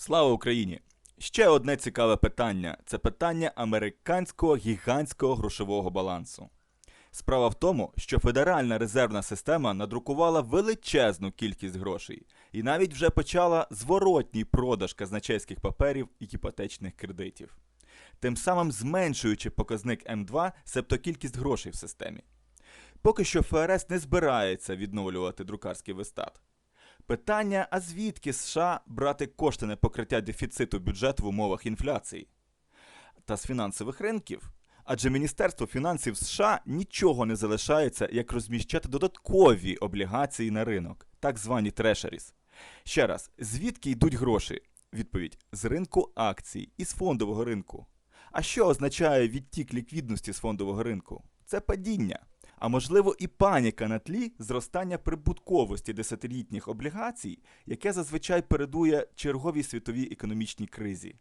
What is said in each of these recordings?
Слава Україні! Ще одне цікаве питання це питання американського гігантського грошового балансу. Справа в тому, що Федеральна резервна система надрукувала величезну кількість грошей і навіть вже почала зворотній продаж казначейських паперів і іпотечних кредитів, тим самим зменшуючи показник М2, себто кількість грошей в системі. Поки що ФРС не збирається відновлювати друкарський вистат. Питання: а звідки США брати кошти на покриття дефіциту бюджету в умовах інфляції? Та з фінансових ринків. Адже Міністерство фінансів США нічого не залишається, як розміщати додаткові облігації на ринок, так звані трешеріс. Ще раз, звідки йдуть гроші? Відповідь: з ринку акцій і з фондового ринку. А що означає відтік ліквідності з фондового ринку? Це падіння. А можливо і паніка на тлі зростання прибутковості десятилітніх облігацій, яке зазвичай передує черговій світовій економічній кризі.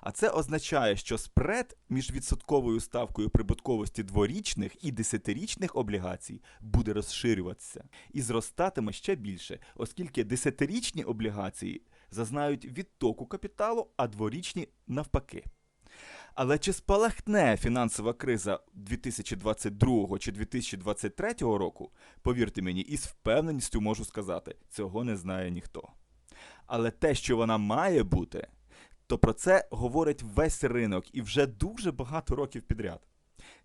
А це означає, що спред між відсотковою ставкою прибутковості дворічних і десятирічних облігацій буде розширюватися і зростатиме ще більше, оскільки десятирічні облігації зазнають відтоку капіталу, а дворічні навпаки. Але чи спалахне фінансова криза 2022 чи 2023 року, повірте мені, із впевненістю можу сказати, цього не знає ніхто. Але те, що вона має бути, то про це говорить весь ринок і вже дуже багато років підряд.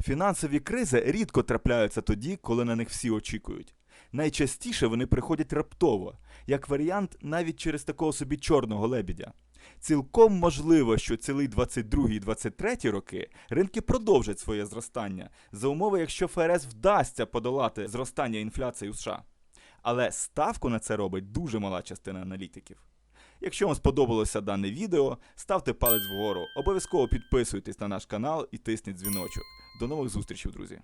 Фінансові кризи рідко трапляються тоді, коли на них всі очікують. Найчастіше вони приходять раптово, як варіант навіть через такого собі чорного лебідя. Цілком можливо, що цілий 22 і 23 роки ринки продовжать своє зростання за умови, якщо ФРС вдасться подолати зростання інфляції у США. Але ставку на це робить дуже мала частина аналітиків. Якщо вам сподобалося дане відео, ставте палець вгору, обов'язково підписуйтесь на наш канал і тисніть дзвіночок. До нових зустрічей, друзі!